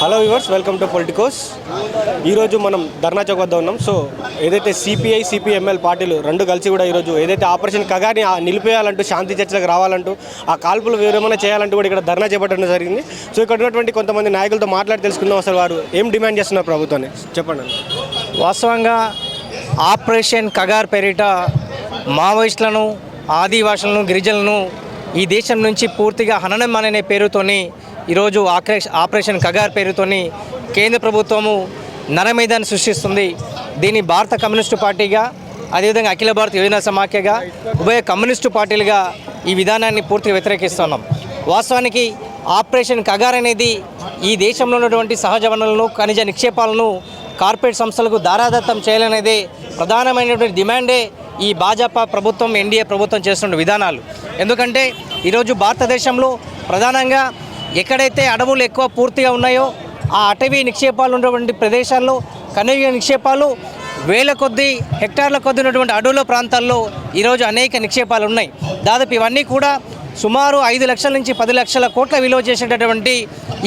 Hello viewers welcome to politicos ఈరోజు మనం ధర్నా చౌక్ వద్ద ఉన్నాం. సో ఏదైతే సిపిఐ సిపిఎంఎల్ పార్టీలు రెండు కలిసి కూడా ఈరోజు ఏదైతే ఆపరేషన్ కగాని ఆ నిలిపేయాలంటూ శాంతి చర్చలకు రావాలంటూ ఆ కాల్పులు విరమణ చేయాలంటూ కూడా ఇక్కడ ధర్నా చేపట్టడం జరిగింది. సో ఇక్కడ ఉన్నటువంటి కొంతమంది నాయకులతో మాట్లాడి తెలుసుకుందాం. అసలు వారు ఏం డిమాండ్ చేస్తున్నారు ప్రభుత్వాన్ని? చెప్పండి. వాస్తవంగా ఆపరేషన్ కగార్ పేరిట మావోయిస్టులను ఆదివాసులను గిరిజనులను ఈ దేశం నుంచి పూర్తిగా హననం అనే పేరుతోని ఈరోజు ఆక్రేష్ ఆపరేషన్ కగార్ పేరుతోని కేంద్ర ప్రభుత్వము నరమేధాన్ని సృష్టిస్తుంది. దీన్ని భారత కమ్యూనిస్టు పార్టీగా అదేవిధంగా అఖిల భారత యువజన సమాఖ్యగా ఉభయ కమ్యూనిస్టు పార్టీలుగా ఈ విధానాన్ని పూర్తిగా వ్యతిరేకిస్తున్నాం. వాస్తవానికి ఆపరేషన్ కగార్ అనేది ఈ దేశంలో ఉన్నటువంటి సహజ వనరులను ఖనిజ నిక్షేపాలను కార్పొరేట్ సంస్థలకు దారాదత్తం చేయాలనేదే ప్రధానమైనటువంటి డిమాండే ఈ భాజపా ప్రభుత్వం ఎన్డీఏ ప్రభుత్వం చేస్తున్న విధానాలు. ఎందుకంటే ఈరోజు భారతదేశంలో ప్రధానంగా ఎక్కడైతే అడవులు ఎక్కువ పూర్తిగా ఉన్నాయో ఆ అటవీ నిక్షేపాలు ఉన్నటువంటి ప్రదేశాల్లో ఖనిజ నిక్షేపాలు వేల కొద్ది హెక్టార్ల కొద్ది ఉన్నటువంటి అడవుల ప్రాంతాల్లో ఈరోజు అనేక నిక్షేపాలు ఉన్నాయి. దాదాపు ఇవన్నీ కూడా సుమారు ఐదు లక్షల నుంచి పది లక్షల కోట్ల విలువ చేసేటటువంటి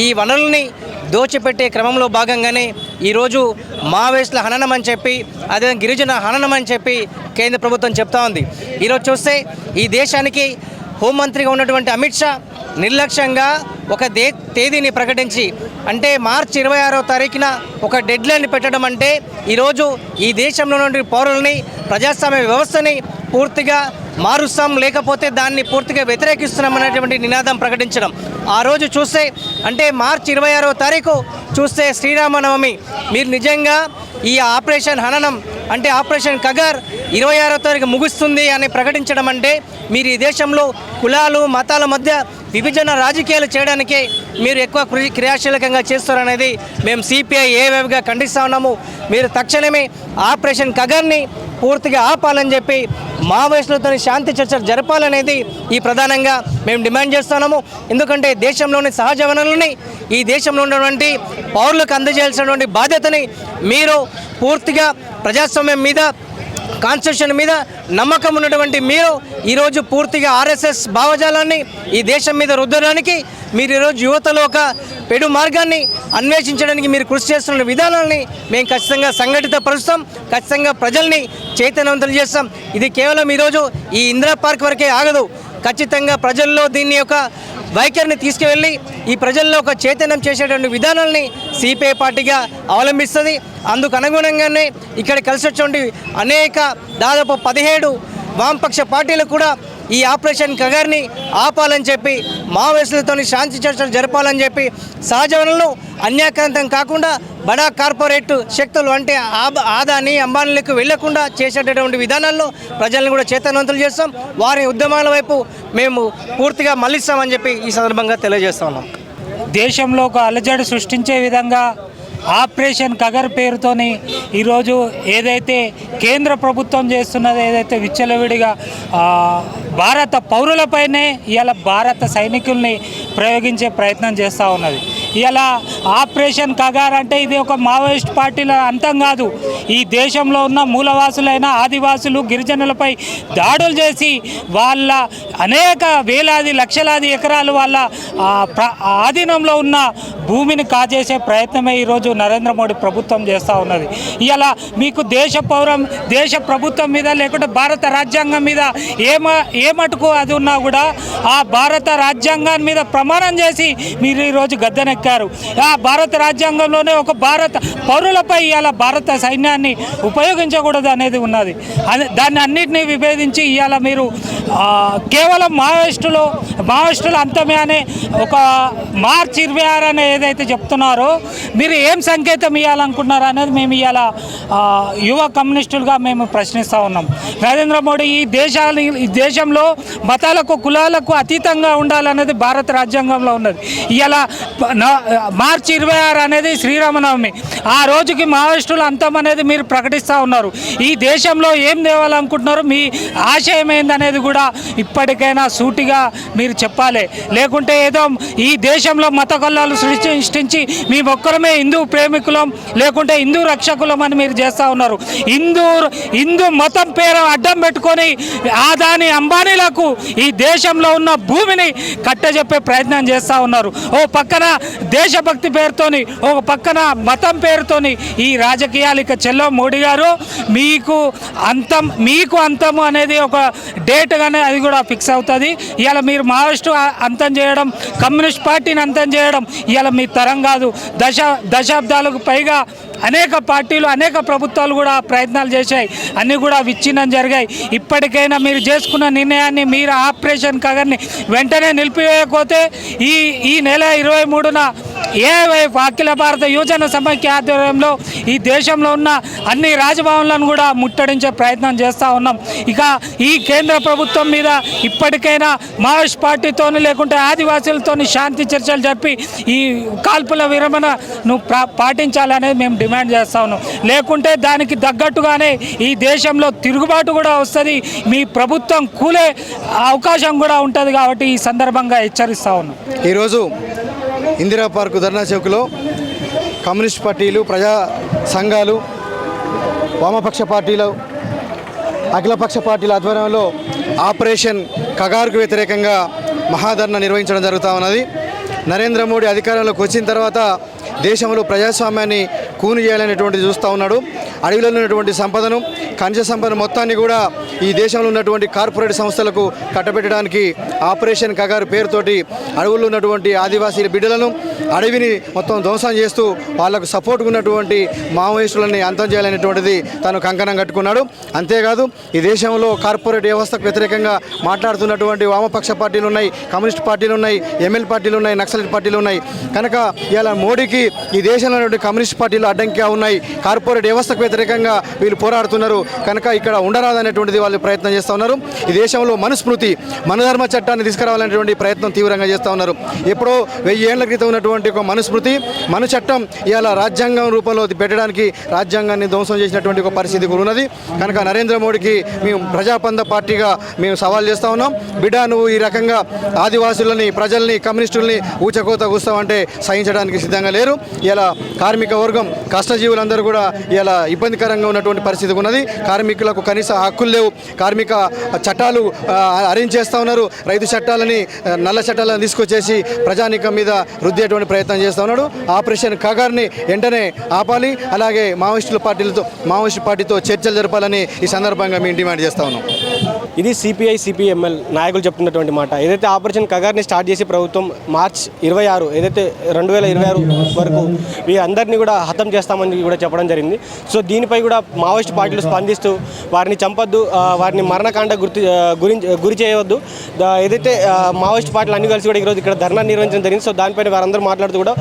ఈ వనరుల్ని దోచిపెట్టే క్రమంలో భాగంగానే ఈరోజు మావోయిస్టుల హననం అని చెప్పి అదే గిరిజన హననం అని చెప్పి కేంద్ర ప్రభుత్వం చెప్తా ఉంది. ఈరోజు చూస్తే ఈ దేశానికి హోంమంత్రిగా ఉన్నటువంటి అమిత్ షా నిర్లక్ష్యంగా ఒక దే తేదీని ప్రకటించి అంటే మార్చి ఇరవై ఆరో తారీఖున ఒక డెడ్ లైన్ పెట్టడం అంటే ఈరోజు ఈ దేశంలో నుండి పౌరుల్ని ప్రజాస్వామ్య వ్యవస్థని పూర్తిగా మారుస్తాం లేకపోతే దాన్ని పూర్తిగా వ్యతిరేకిస్తున్నాం అనేటువంటి నినాదం ప్రకటించడం. ఆ రోజు చూస్తే అంటే మార్చి ఇరవై ఆరో తారీఖు చూస్తే శ్రీరామనవమి. మీరు నిజంగా ఈ ఆపరేషన్ హననం అంటే ఆపరేషన్ కగర్ ఇరవై ఆరో తారీఖు ముగుస్తుంది అని ప్రకటించడం అంటే మీరు ఈ దేశంలో కులాలు మతాల మధ్య విభజన రాజకీయాలు చేయడానికే మీరు ఎక్కువ కృషి క్రియాశీలకంగా చేస్తారనేది మేము సిపిఐ ఏవేవిగా ఖండిస్తా ఉన్నాము. మీరు తక్షణమే ఆపరేషన్ కగర్ని పూర్తిగా ఆపాలని చెప్పి మావోయిస్టులతో శాంతి చర్చలు జరపాలనేది ఈ ప్రధానంగా మేము డిమాండ్ చేస్తున్నాము. ఎందుకంటే దేశంలోని సహజ వనరులని ఈ దేశంలో ఉన్నటువంటి పౌరులకు అందజేయాల్సినటువంటి బాధ్యతని మీరు పూర్తిగా ప్రజాస్వామ్యం మీద కాన్స్టిట్యూషన్ మీద నమ్మకం ఉన్నటువంటి మీరు ఈరోజు పూర్తిగా ఆర్ఎస్ఎస్ భావజాలాన్ని ఈ దేశం మీద రుద్దడానికి మీరు ఈరోజు యువతలో ఒక పెడు మార్గాన్ని అన్వేషించడానికి మీరు కృషి చేస్తున్న విధానాలని మేము ఖచ్చితంగా సంఘటిత పరుస్తాం ఖచ్చితంగా ప్రజల్ని చైతన్యవంతులు చేస్తాం. ఇది కేవలం ఈరోజు ఈ ఇందిరా పార్క్ వరకే ఆగదు. ఖచ్చితంగా ప్రజల్లో దీన్ని యొక్క వైఖరిని తీసుకువెళ్ళి ఈ ప్రజల్లో ఒక చైతన్యం చేసేటువంటి విధానాల్ని సిపిఐ పార్టీగా అవలంబిస్తుంది. అందుకు అనుగుణంగానే ఇక్కడ కలిసి అనేక దాదాపు పదిహేడు వామపక్ష పార్టీలు కూడా ఈ ఆపరేషన్ కగర్ని ఆపాలని చెప్పి మావోయిస్టులతో శాంతి చర్చలు జరపాలని చెప్పి సహజ వనరులు అన్యాక్రాంతం కాకుండా బడా కార్పొరేట్ శక్తులు అంటే ఆదాని అంబానీలకు వెళ్ళకుండా చేసేటటువంటి విధానాల్లో ప్రజలను కూడా చేతనవంతులు చేస్తాం. వారి ఉద్యమాల వైపు మేము పూర్తిగా మళ్ళిస్తామని చెప్పి ఈ సందర్భంగా తెలియజేస్తా ఉన్నాం. దేశంలో ఒక అలజడి సృష్టించే విధంగా ఆపరేషన్ కగర్ పేరుతోని ఈరోజు ఏదైతే కేంద్ర ప్రభుత్వం చేస్తున్నది ఏదైతే విచ్చలవిడిగా భారత పౌరులపైనే ఇలా భారత సైనికుల్ని ప్రయోగించే ప్రయత్నం చేస్తూ ఉన్నది. ఇలా ఆపరేషన్ కగార్ అంటే ఇది ఒక మావోయిస్ట్ పార్టీల అంతం కాదు. ఈ దేశంలో ఉన్న మూలవాసులైన ఆదివాసులు గిరిజనులపై దాడులు చేసి వాళ్ళ అనేక వేలాది లక్షలాది ఎకరాలు వాళ్ళ ఆధీనంలో ఉన్న భూమిని కాజేసే ప్రయత్నమే ఈరోజు నరేంద్ర మోడీ ప్రభుత్వం చేస్తూ ఉన్నది. ఇలా మీకు దేశ పౌరం దేశ ప్రభుత్వం మీద లేకుంటే భారత రాజ్యాంగం మీద ఏమ ఏ మటుకు అది ఉన్నా కూడా ఆ భారత రాజ్యాంగాన్ని మీద ప్రమాణం చేసి మీరు ఈరోజు గద్దెనెక్కారు. ఆ భారత రాజ్యాంగంలోనే ఒక భారత పౌరులపై ఇవాళ భారత సైన్యాన్ని ఉపయోగించకూడదు అనేది ఉన్నది. దాన్ని అన్నింటినీ విభేదించి ఇవాళ మీరు కేవలం మావోయిస్టులు మావోయిస్టుల అంతమే అనే ఒక మార్చి ఇరవై ఆరు అనే ఏదైతే చెప్తున్నారో మీరు ఏం సంకేతం ఇవ్వాలనుకున్నారు అనేది మేము ఇవాళ యువ కమ్యూనిస్టులుగా మేము ప్రశ్నిస్తూ ఉన్నాం. నరేంద్ర మోడీ ఈ దేశాన్ని ఈ దేశంలో మతాలకు కులాలకు అతీతంగా ఉండాలనేది భారత రాజ్యాంగంలో ఉన్నది. ఇవాళ మార్చి ఇరవై ఆరు అనేది శ్రీరామనవమి. ఆ రోజుకి మావోయిస్టులు అంతం అనేది మీరు ప్రకటిస్తూ ఉన్నారు. ఈ దేశంలో ఏం తేవాలనుకుంటున్నారు? మీ ఆశయం ఏందనేది కూడా ఇప్పటికైనా సూటిగా మీరు చెప్పాలి. లేకుంటే ఏదో ఈ దేశంలో మత కొల్లాలు సృష్టించి మీ ఒక్కరమే హిందూ ప్రేమికులం లేకుంటే హిందూ రక్షకులం అని మీరు చేస్తూ ఉన్నారు. హిందూ హిందూ మతం పేరు అడ్డం పెట్టుకొని ఆదాని అంబానీలకు ఈ దేశంలో ఉన్న భూమిని కట్టజెప్పే ప్రయత్నం చేస్తూ ఉన్నారు. ఓ పక్కన దేశభక్తి పేరుతోని ఒక పక్కన మతం పేరుతోని ఈ రాజకీయాలు ఇక చెల్లో మోడీ గారు మీకు అంతం మీకు అంతము అనేది ఒక డేట్ కానీ అది కూడా ఫిక్స్ అవుతుంది. ఇవాళ మీరు మావోయిస్టు అంతం చేయడం కమ్యూనిస్ట్ పార్టీని అంతం చేయడం ఇవాళ మీ తరం కాదు. దశ దశ దశాబ్దాలకు పైగా అనేక పార్టీలు అనేక ప్రభుత్వాలు కూడా ప్రయత్నాలు చేశాయి. అన్నీ కూడా విచ్ఛిన్నం జరిగాయి. ఇప్పటికైనా మీరు చేసుకున్న నిర్ణయాన్ని మీరు ఆపరేషన్ కగర్ని వెంటనే నిలిపివేయకపోతే ఈ ఈ నెల ఇరవై మూడున ఏవైపు అఖిల భారత యువజన సమైక్య ఆధ్వర్యంలో ఈ దేశంలో ఉన్న అన్ని రాజభవన్లను కూడా ముట్టడించే ప్రయత్నం చేస్తూ ఉన్నాం. ఇక ఈ కేంద్ర ప్రభుత్వం మీద ఇప్పటికైనా మావోయిస్ట్ పార్టీతోని లేకుంటే ఆదివాసీలతోని శాంతి చర్చలు జరిపి ఈ కాల్పుల విరమణను పాటించాలనేది మేము డిమాండ్ చేస్తూ ఉన్నాం. లేకుంటే దానికి తగ్గట్టుగానే ఈ దేశంలో తిరుగుబాటు కూడా వస్తుంది. మీ ప్రభుత్వం కూలే అవకాశం కూడా ఉంటుంది కాబట్టి ఈ సందర్భంగా హెచ్చరిస్తా ఉన్నాం. ఈరోజు ఇందిరా పార్కు ధర్నా చౌక్లో కమ్యూనిస్ట్ పార్టీలు ప్రజా సంఘాలు వామపక్ష పార్టీలు అఖిలపక్ష పార్టీల ఆధ్వర్యంలో ఆపరేషన్ కగారుకు వ్యతిరేకంగా మహాధర్ణ నిర్వహించడం జరుగుతూ ఉన్నది. నరేంద్ర మోడీ అధికారంలోకి వచ్చిన తర్వాత దేశంలో ప్రజాస్వామ్యాన్ని కూని చేయాలనేటువంటిది చూస్తూ ఉన్నాడు. అడవిలో ఉన్నటువంటి సంపదను ఖనిజ సంపద మొత్తాన్ని కూడా ఈ దేశంలో ఉన్నటువంటి కార్పొరేట్ సంస్థలకు కట్టబెట్టడానికి ఆపరేషన్ కగారు పేరుతోటి అడవుల్లో ఉన్నటువంటి ఆదివాసీల బిడ్డలను అడవిని మొత్తం ధ్వంసం చేస్తూ వాళ్ళకు సపోర్ట్గా ఉన్నటువంటి మావోయిస్టులని అంతం చేయాలనేటువంటిది తను కంకణం కట్టుకున్నాడు. అంతేకాదు ఈ దేశంలో కార్పొరేట్ వ్యవస్థకు వ్యతిరేకంగా మాట్లాడుతున్నటువంటి వామపక్ష పార్టీలు ఉన్నాయి కమ్యూనిస్ట్ పార్టీలు ఉన్నాయి ఎమ్మెల్యే పార్టీలు ఉన్నాయి నక్సలైట్ పార్టీలు ఉన్నాయి. కనుక ఇలా మోడీకి ఈ దేశంలో కమ్యూనిస్ట్ పార్టీలు అడ్డంకిగా ఉన్నాయి. కార్పొరేట్ వ్యవస్థకు వ్యతిరేకంగా వీళ్ళు పోరాడుతున్నారు. కనుక ఇక్కడ ఉండరాదనేటువంటిది వాళ్ళు ప్రయత్నం చేస్తూ ఉన్నారు. ఈ దేశంలో మనుస్మృతి మనధర్మ చట్టాన్ని తీసుకురావాలనేటువంటి ప్రయత్నం తీవ్రంగా చేస్తూ ఉన్నారు. ఎప్పుడో వెయ్యి ఏళ్ళ క్రితం ఉన్నటువంటి ఒక మనుస్మృతి మన చట్టం ఇవాళ రాజ్యాంగం రూపంలో పెట్టడానికి రాజ్యాంగాన్ని ధ్వంసం చేసినటువంటి ఒక పరిస్థితి కూడా ఉన్నది. కనుక నరేంద్ర మోడీకి మేము ప్రజాపంద పార్టీగా మేము సవాల్ చేస్తూ ఉన్నాం. బిడ్డ నువ్వు ఈ రకంగా ఆదివాసులని ప్రజల్ని కమ్యూనిస్టుల్ని ఊచకోత కూస్తావంటే సహించడానికి సిద్ధంగా లేరు. ఇలా కార్మిక వర్గం కష్టజీవులందరూ కూడా ఇలా ఇబ్బందికరంగా ఉన్నటువంటి పరిస్థితి ఉన్నది. కార్మికులకు కనీస హక్కులు లేవు. కార్మిక చట్టాలు అరేంజ్ చేస్తూ ఉన్నారు. రైతు చట్టాలని నల్ల చట్టాలను తీసుకొచ్చేసి ప్రజానికం మీద రుద్దేటువంటి ప్రయత్నం చేస్తూ ఉన్నాడు. ఆపరేషన్ కగార్ని వెంటనే ఆపాలి. అలాగే మావోయిస్టుల పార్టీలతో మావోయిస్టు పార్టీతో చర్చలు జరపాలని ఈ సందర్భంగా మేము డిమాండ్ చేస్తా ఉన్నాం. ఇది సిపిఐ సిపిఎంఎల్ నాయకులు చెప్తున్నటువంటి మాట. ఏదైతే ఆపరేషన్ కగార్ని స్టార్ట్ చేసి ప్రభుత్వం మార్చ్ ఇరవై ఆరు ఏదైతే రెండు వేల ఇరవై ఆరు వరకు వీరందరినీ కూడా హతం చేస్తామని కూడా చెప్పడం జరిగింది. సో దీనిపై కూడా మావోయిస్ట్ పార్టీలు స్పందిస్తూ వారిని చంపొద్దు వారిని మరణకాండ గుర్తు గురించి గురి చేయవద్దు. ఏదైతే మావోయిస్ట్ పార్టీలు అన్ని కలిసి కూడా ఈరోజు ఇక్కడ ధర్నా నిర్వహించడం జరిగింది. సో దానిపైన వారందరూ మాట్లాడుతూ కూడా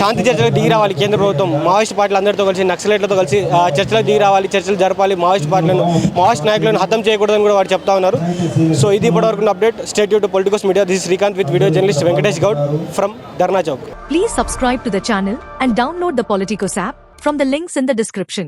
శాంతి చర్చలకు దిగి రావాలి. కేంద్ర ప్రభుత్వం మావోయిస్ట్ పార్టీలు అందరితో కలిసి నక్సలైట్లతో కలిసి చర్చలకు దిగి రావాలి చర్చలు జరపాలి. మావోయిస్ట్ పార్టీలను మావోయిస్ట్ నాయకులను హతం చేయకూడదని కూడా వారు చెప్తా ఉన్నారు సో ఇది ఇప్పటివరకు update state to politicals media this Srikanth with video journalist Venkatesh Goud from Dharna Chowk Please subscribe to the channel and download the Politicos app from the links in the description.